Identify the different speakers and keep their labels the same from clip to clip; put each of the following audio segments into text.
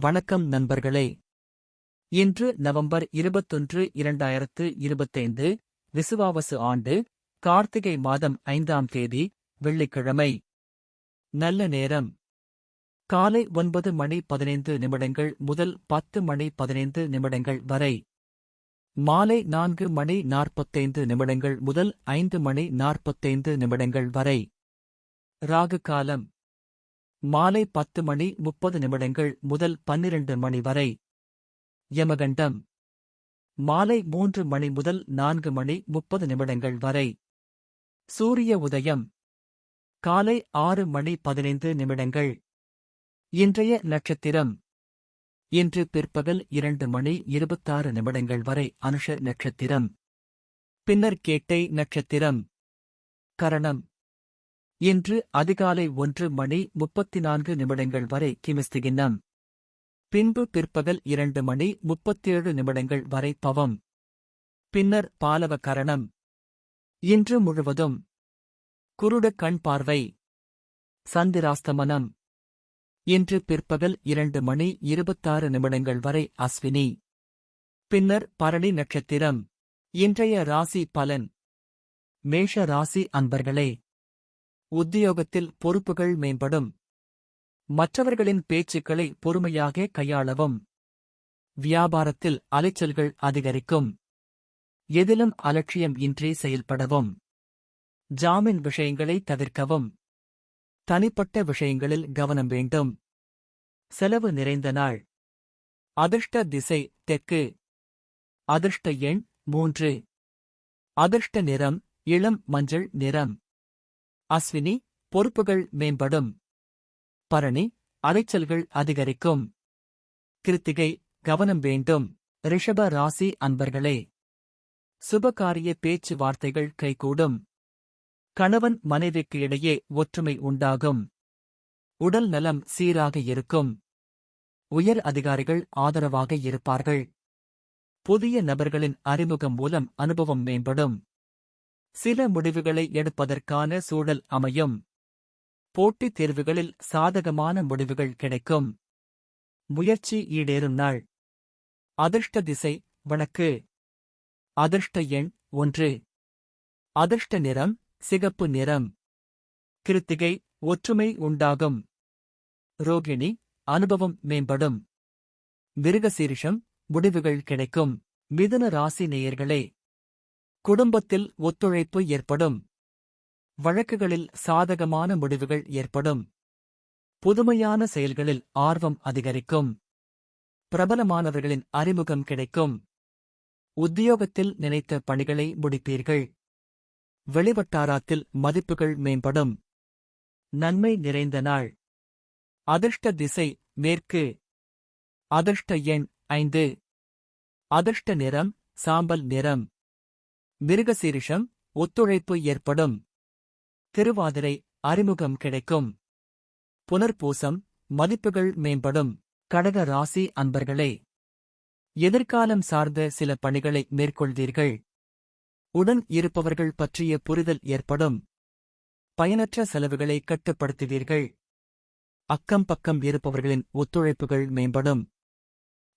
Speaker 1: வணக்கம் நண்பர்களே. இன்று நவம்பர் இருபத்தொன்று இரண்டாயிரத்து இருபத்தைந்து விசுவாவசு ஆண்டு கார்த்திகை மாதம் ஐந்தாம் தேதி வெள்ளிக்கிழமை. நல்ல நேரம். காலை ஒன்பது மணி பதினைந்து நிமிடங்கள் முதல் பத்து மணி பதினைந்து நிமிடங்கள் வரை. மாலை நான்கு மணி நாற்பத்தைந்து நிமிடங்கள் முதல் ஐந்து மணி நாற்பத்தைந்து நிமிடங்கள் வரை. ராகு காலம். மாலை பத்து மணி முப்பது நிமிடங்கள் முதல் பன்னிரண்டு மணி வரை. யமகண்டம். மாலை மூன்று மணி முதல் நான்கு மணி முப்பது நிமிடங்கள் வரை. சூரிய உதயம். காலை ஆறு மணி பதினைந்து நிமிடங்கள். இன்றைய நட்சத்திரம். இன்று பிற்பகல் இரண்டு மணி இருபத்தாறு நிமிடங்கள் வரை அனுஷ நட்சத்திரம். பின்னர் கேட்டை நட்சத்திரம். கரணம். இன்று அதிகாலை ஒன்று மணி முப்பத்தி நான்கு நிமிடங்கள் வரை கிமிஸ்திகின்னம். பின்பு பிற்பகல் இரண்டு மணி முப்பத்தேழு நிமிடங்கள் வரை பவம். பின்னர் பாலவ கரணம் இன்று முழுவதும். குருட கண் பார்வை. சந்திராஸ்தமனம். இன்று பிற்பகல் இரண்டு மணி இருபத்தாறு நிமிடங்கள் வரை அஸ்வினி. பின்னர் பரணி நட்சத்திரம். இன்றைய ராசி பலன். மேஷ ராசி அன்பர்களே உத்தியோகத்தில் பொறுப்புகள் மேம்படும். மற்றவர்களின் பேச்சுக்களை பொறுமையாக கையாளவும். வியாபாரத்தில் அலைச்சல்கள் அதிகரிக்கும். எதிலும் அலட்சியம் இன்றி செயல்படவும். ஜாமீன் விஷயங்களை தவிர்க்கவும். தனிப்பட்ட விஷயங்களில் கவனம் வேண்டும். செலவு நிறைந்த நாள். அதிர்ஷ்ட திசை தெற்கு. அதிர்ஷ்ட எண் மூன்று. அதிர்ஷ்ட நிறம் இளம் மஞ்சள் நிறம். அஸ்வினி பொறுப்புகள் மேம்படும். பரணி அலைச்சல்கள் அதிகரிக்கும். கிருத்திகை கவனம் வேண்டும். ரிஷப ராசி அன்பர்களே சுபகாரிய பேச்சுவார்த்தைகள் கைகூடும். கணவன் மனைவிக்கு இடையே ஒற்றுமை உண்டாகும். உடல் நலம் சீராக இருக்கும். உயர் அதிகாரிகள் ஆதரவாக இருப்பார்கள். புதிய நபர்களின் அறிமுகம் மூலம் அனுபவம் மேம்படும். சில முடிவுகளை எடுப்பதற்கான சூழல் அமையும். போட்டித் தேர்வுகளில் சாதகமான முடிவுகள் கிடைக்கும். முயற்சி ஈடேறும் நாள். அதிர்ஷ்ட திசை வழக்கு. அதிர்ஷ்ட எண் ஒன்று. அதிர்ஷ்ட நிறம் சிகப்பு நிறம். கிருத்திகை ஒற்றுமை உண்டாகும். ரோகிணி அனுபவம் மேம்படும். மிருகசீரிஷம் முடிவுகள் கிடைக்கும். மிதுன ராசி நேயர்களே. குடும்பத்தில் ஒத்துழைப்பு ஏற்படும். வழக்குகளில் சாதகமான முடிவுகள் ஏற்படும். புதுமையான செயல்களில் ஆர்வம் அதிகரிக்கும். பிரபலமானவர்களின் அறிமுகம் கிடைக்கும். உத்தியோகத்தில் நினைத்த பணிகளை முடிப்பீர்கள். வெளிவட்டாராத்தில் மதிப்புகள் மேம்படும். நன்மை நிறைந்த நாள். அதிர்ஷ்ட திசை மேற்கு. அதிர்ஷ்ட எண் ஐந்து. அதிர்ஷ்ட நிறம் சாம்பல் நிறம். மிருகசீரிஷம் ஒத்துழைப்பு ஏற்படும். திருவாதிரை அறிமுகம் கிடைக்கும். புனர்பூசம் மதிப்புகள் மேம்படும். கடக ராசி அன்பர்களே எதிர்காலம் சார்ந்த சில பணிகளை மேற்கொள்வீர்கள். உடன் இருப்பவர்கள் பற்றிய புரிதல் ஏற்படும். பயனற்ற செலவுகளை கட்டுப்படுத்துவீர்கள். அக்கம் பக்கம் இருப்பவர்களின் ஒத்துழைப்புகள் மேம்படும்.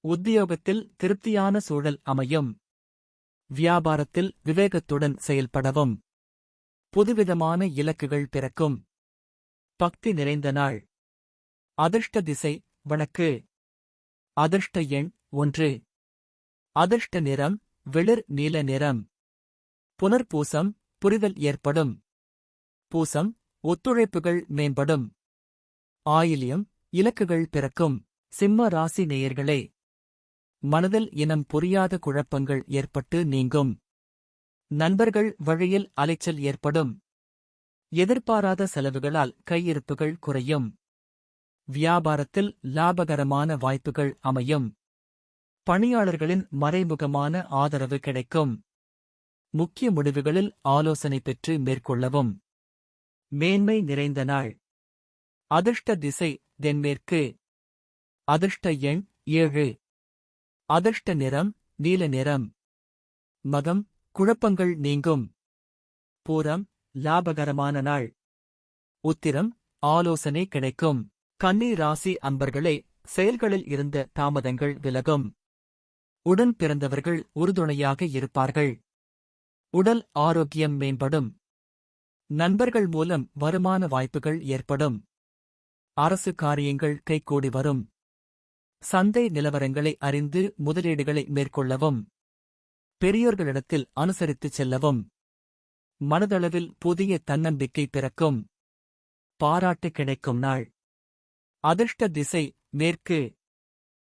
Speaker 1: உத்தியோகத்தில் திருப்தியான சூழல் அமையும். வியாபாரத்தில் விவேகத்துடன் செயல்படவும். புதுவிதமான இலக்குகள் பிறக்கும். பக்தி நிறைந்த நாள். அதிர்ஷ்ட திசை வழக்கு. அதிர்ஷ்ட எண் ஒன்று. அதிர்ஷ்ட நிறம் வெளிர் நீல நிறம். புனர்பூசம் புரிதல் ஏற்படும். பூசம் ஒத்துழைப்புகள் மேம்படும். ஆயிலியம் இலக்குகள் பிறக்கும். சிம்ம ராசி நேயர்களே. மனதில் இனம் புரியாத குழப்பங்கள் ஏற்பட்டு நீங்கும். நண்பர்கள் வழியில் அலைச்சல் ஏற்படும். எதிர்பாராத செலவுகளால் கையிருப்புகள் குறையும். வியாபாரத்தில் லாபகரமான வாய்ப்புகள் அமையும். பணியாளர்களின் மறைமுகமான ஆதரவு கிடைக்கும். முக்கிய முடிவுகளில் ஆலோசனை பெற்று மேற்கொள்ளவும். மேன்மை நிறைந்த நாள். அதிர்ஷ்ட திசை தென்மேற்கு. அதிர்ஷ்ட எண் ஏழு. அதிர்ஷ்ட நிறம் நீல நிறம். மகம் குழப்பங்கள் நீங்கும். பூரம் லாபகரமான நாள். உத்திரம் ஆலோசனை கிடைக்கும். கன்னி ராசி அன்பர்களே செயல்களில் இருந்த தாமதங்கள் விலகும். உடன் பிறந்தவர்கள் உறுதுணையாக இருப்பார்கள். உடல் ஆரோக்கியம் மேம்படும். நண்பர்கள் மூலம் வருமான வாய்ப்புகள் ஏற்படும். அரசு காரியங்கள் கைகூடி வரும். சந்தை நிலவரங்களை அறிந்து முதலீடுகளை மேற்கொள்ளவும் பெரியோர்களிடத்தில் அனுசரித்துச் செல்லவும் மனதளவில் புதிய தன்னம்பிக்கை பிறக்கும் பாராட்டு கிடைக்கும் நாள். அதிர்ஷ்ட திசை மேற்கு.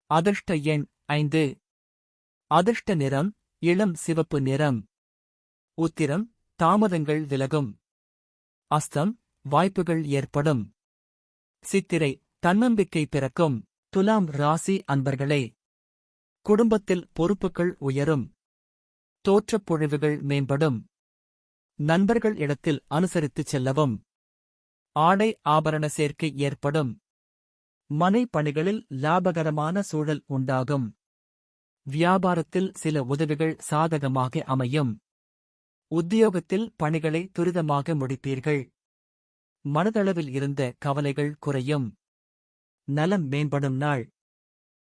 Speaker 1: அதிர்ஷ்ட எண் ஐந்து. அதிர்ஷ்ட நிறம் இளம் சிவப்பு நிறம். உத்திரம் தாமதங்கள் விலகும். அஸ்தம் வாய்ப்புகள் ஏற்படும். சித்திரை தன்னம்பிக்கை பிறக்கும். துலாம் ராசி அன்பர்களே குடும்பத்தில் பொறுப்புகள் உயரும் தோற்றப் பொழிவுகள் மேம்படும். நண்பர்கள் இடத்தில் அனுசரித்துச் செல்லவும் ஆடை ஆபரண சேர்க்கை ஏற்படும். மனை பணிகளில் லாபகரமான சூழல் உண்டாகும். வியாபாரத்தில் சில உதவிகள் சாதகமாக அமையும். உத்தியோகத்தில் பணிகளை துரிதமாக முடிப்பீர்கள். மனதளவில் இருந்த கவலைகள் குறையும். நலம் மேம்படும் நாள்.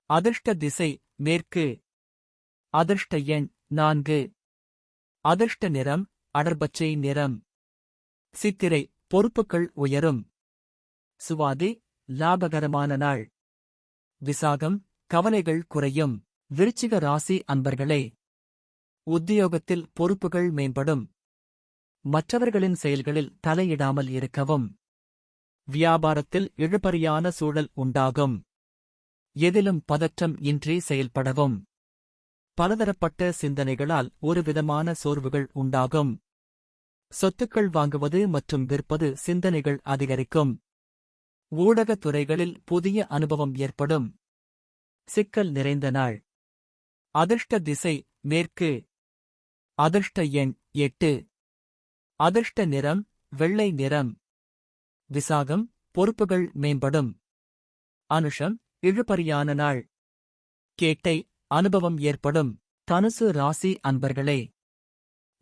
Speaker 1: அதிர்ஷ்ட திசை மேற்கு. அதிர்ஷ்ட எண் நான்கு. அதிர்ஷ்ட நிறம் அடர்பச்சை நிறம். சித்திரை பொறுப்புகள் உயரும். சுவாதி லாபகரமான நாள். விசாகம் கவலைகள் குறையும். விருச்சிக ராசி அன்பர்களே. உத்தியோகத்தில் பொறுப்புகள் மேம்படும். மற்றவர்களின் செயல்களில் தலையிடாமல் இருக்கவும். வியாபாரத்தில் இழுபறியான சூழல் உண்டாகும். எதிலும் பதற்றம் இன்றி செயல்படவும். பலதரப்பட்ட சிந்தனைகளால் ஒருவிதமான சோர்வுகள் உண்டாகும். சொத்துக்கள் வாங்குவது மற்றும் விற்பது சிந்தனைகள் அதிகரிக்கும். ஊடகத் துறைகளில் புதிய அனுபவம் ஏற்படும். சிக்கல் நிறைந்த நாள். அதிர்ஷ்ட திசை மேற்கு. அதிர்ஷ்ட எண் எட்டு. அதிர்ஷ்ட நிறம் வெள்ளை நிறம். விசாகம் பொறுப்புகள் மேம்படும். அனுஷம் இழுபறியான நாள். கேட்டை அனுபவம் ஏற்படும். தனுசு ராசி அன்பர்களே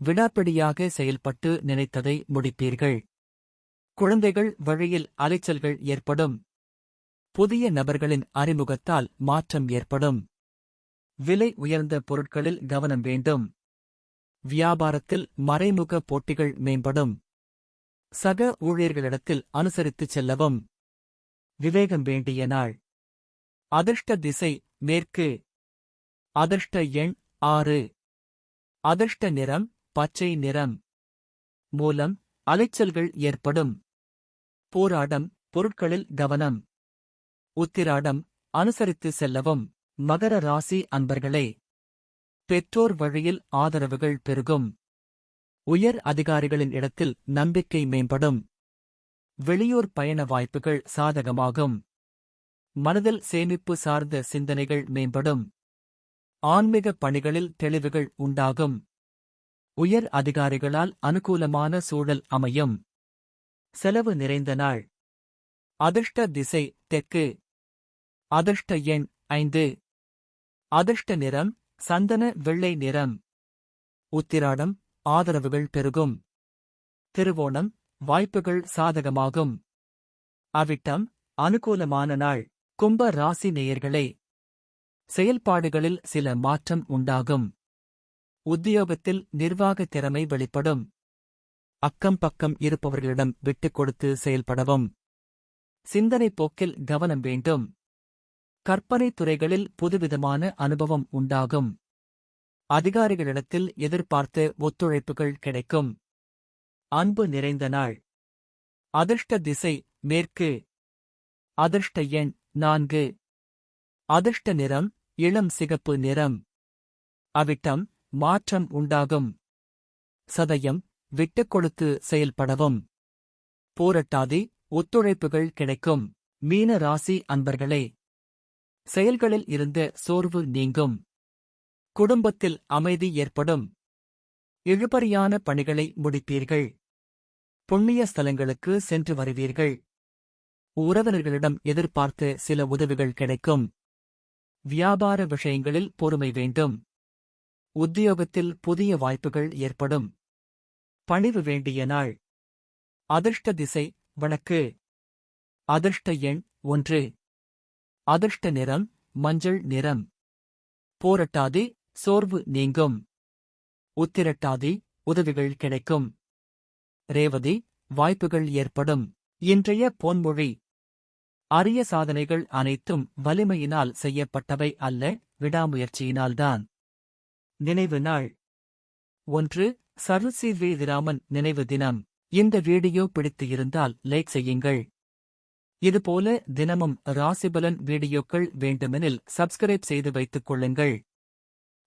Speaker 1: விடாப்பிடியாக செயல்பட்டு நினைத்ததை முடிப்பீர்கள். குழந்தைகள் வழியில் அலைச்சல்கள் ஏற்படும். புதிய நபர்களின் அறிமுகத்தால் மாற்றம் ஏற்படும். விலை உயர்ந்த பொருட்களில் கவனம் வேண்டும். வியாபாரத்தில் மறைமுக போட்டிகள் மேம்படும். சக ஊழியர்களிடத்தில் அனுசரித்துச் செல்லவும். விவேகம் வேண்டிய நாள். அதிர்ஷ்ட திசை மேற்கு. அதிர்ஷ்ட எண் ஆறு. அதிர்ஷ்ட நிறம் பச்சை நிறம். மூலம் அலைச்சல்கள் ஏற்படும். போராடம் பொருட்களில் கவனம். உத்திராடம் அனுசரித்து செல்லவும். மகர ராசி அன்பர்களே. பெற்றோர் வழியில் ஆதரவுகள் பெருகும். உயர் அதிகாரிகளின் இடத்தில் நம்பிக்கை மேம்படும். வெளியூர் பயண வாய்ப்புகள் சாதகமாகும். மனதில் சேமிப்பு சார்ந்த சிந்தனைகள் மேம்படும். ஆன்மீக பணிகளில் தெளிவுகள் உண்டாகும். உயர் அதிகாரிகளால் அனுகூலமான சூழல் அமையும். செலவு நிறைந்த நாள். அதிர்ஷ்ட திசை தெற்கு. அதிர்ஷ்ட எண் ஐந்து. அதிர்ஷ்ட நிறம் சந்தன வெள்ளை நிறம். உத்திராடம் ஆதரவுகள் பெருகும். திருவோணம் வாய்ப்புகள் சாதகமாகும். அவிட்டம் அனுகூலமான நாள். கும்ப ராசி நேயர்களே செயல்பாடுகளில் சில மாற்றம் உண்டாகும். உத்தியோகத்தில் நிர்வாக திறமை வெளிப்படும். அக்கம் பக்கம் இருப்பவர்களிடம் விட்டுக் கொடுத்து செயல்படவும். சிந்தனை போக்கில் கவனம் வேண்டும். கற்பனை துறைகளில் புதுவிதமான அனுபவம் உண்டாகும். அதிகாரிகளிடத்தில் எதிர்பார்த்த ஒத்துழைப்புகள் கிடைக்கும். அன்பு நிறைந்த நாள். அதிர்ஷ்ட திசை மேற்கு. அதிர்ஷ்ட எண் நான்கு. அதிர்ஷ்ட நிறம் இளம் சிகப்பு நிறம். அவிட்டம் மாற்றம் உண்டாகும். சதயம் விட்டுக் கொடுத்து செயல்படவும். போரட்டாதி ஒத்துழைப்புகள் கிடைக்கும். மீன ராசி அன்பர்களே. செயல்களில் இருந்த சோர்வு நீங்கும். குடும்பத்தில் அமைதி ஏற்படும். இழுபறியான பணிகளை முடிப்பீர்கள். புண்ணிய ஸ்தலங்களுக்கு சென்று வருவீர்கள். உறவினர்களிடம் எதிர்பார்த்து சில உதவிகள் கிடைக்கும். வியாபார விஷயங்களில் பொறுமை வேண்டும். உத்தியோகத்தில் புதிய வாய்ப்புகள் ஏற்படும். பணிவு வேண்டிய நாள். அதிர்ஷ்ட திசை வழக்கு. அதிர்ஷ்ட எண் ஒன்று. அதிர்ஷ்ட நிறம் மஞ்சள் நிறம். போரட்டாதி சோர்வு நீங்கும். உத்திரட்டாதி உதவிகள் கிடைக்கும். ரேவதி வாய்ப்புகள் ஏற்படும். இன்றைய பொன்மொழி. அரிய சாதனைகள் அனைத்தும் வலிமையினால் செய்யப்பட்டவை அல்ல விடாமுயற்சியினால்தான். நினைவு நாள். ஒன்று சர் சி வி ராமன் நினைவு தினம். இந்த வீடியோ பிடித்து இருந்தால் லைக் செய்யுங்கள். இதுபோல தினமும் ராசிபலன் வீடியோக்கள் வேண்டுமெனில் சப்ஸ்கிரைப் செய்து வைத்துக் கொள்ளுங்கள்.